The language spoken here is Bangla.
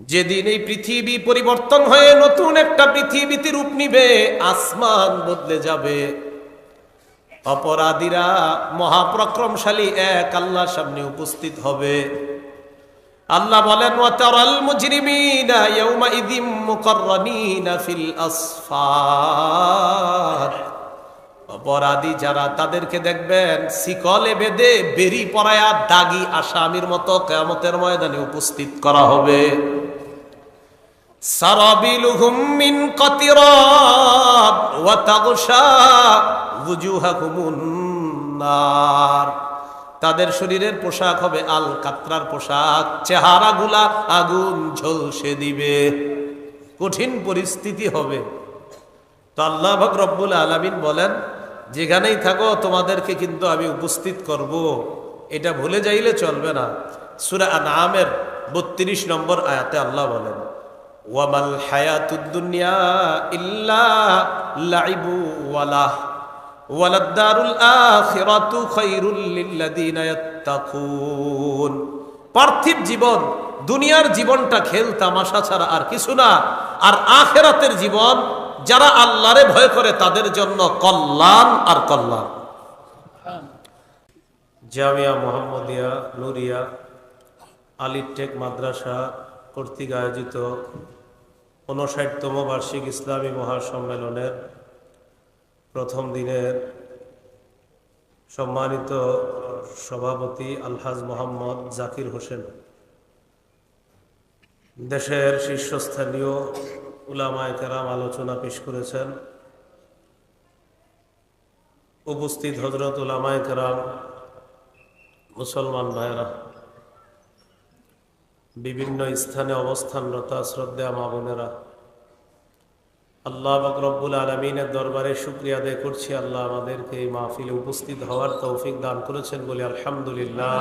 যেদিন এই পৃথিবী পরিবর্তন হয়ে নতুন একটা পৃথিবীতে রূপ নিবে, আসমান বদলে যাবে। অপরাধীরা মহাপ্রক্রমশালী এক আল্লাহর সামনে উপস্থিত হবে। আল্লাহ বলেন অপরাধী যারা তাদেরকে দেখবেন, শিকলে বেঁধে বেরি পরায়া দাগি আসামির মতো কেয়ামতের ময়দানে উপস্থিত করা হবে। মিন কাতিরাব ওয়া তাগশা ওয়ুজুহাকুমুন নার। তাদের শরীরের পোশাক হবে আল কাতরার পোশাক, চেহারাগুলা আগুন ঝলসে দিবে। কঠিন পরিস্থিতি হবে। তো আল্লাহ ভাগ রব্বুল আলমিন বলেন, যেখানেই থাকো, তোমাদেরকে কিন্তু আমি উপস্থিত করব। এটা ভুলে যাইলে চলবে না। সুরা নামের বত্রিশ নম্বর আয়াতে আল্লাহ বলেন ওয়ামাল ইল্লা খায়রুল লিল্লাযিনা ইয়াত্তাকুন। পার্থিব জীবন, দুনিয়ার জীবনটা খেল তামাশা ছাড়া আর কিছু না। আর আখেরাতের জীবন, যারা আল্লাহরে ভয় করে তাদের জন্য কল্যাণ আর কল্যাণ। জামিয়া মোহাম্মদিয়া, নুরিয়া, আলিটেক মাদ্রাসা কর্তৃক আয়োজিত উনষাটতম বার্ষিক ইসলামী মহাসম্মেলনের প্রথম দিনের সম্মানিত সভাপতি আলহাজ মোহাম্মদ জাকির হোসেন। দেশের শীর্ষস্থানীয় উলামায় কেরাম আলোচনা পেশ করেছেন। উপস্থিত হজরত উলামায় কেরাম মুসলমান ভাইরা বিভিন্ন স্থানে অবস্থানরত শ্রদ্ধা মা বোনেরা। আল্লাহ বকরব্বুল আলমিনের দরবারে শুক্রিয়া আদায় করছি। আল্লাহ আমাদেরকে এই মাহফিলে উপস্থিত হওয়ার তৌফিক দান করেছেন বলে আলহামদুলিল্লাহ।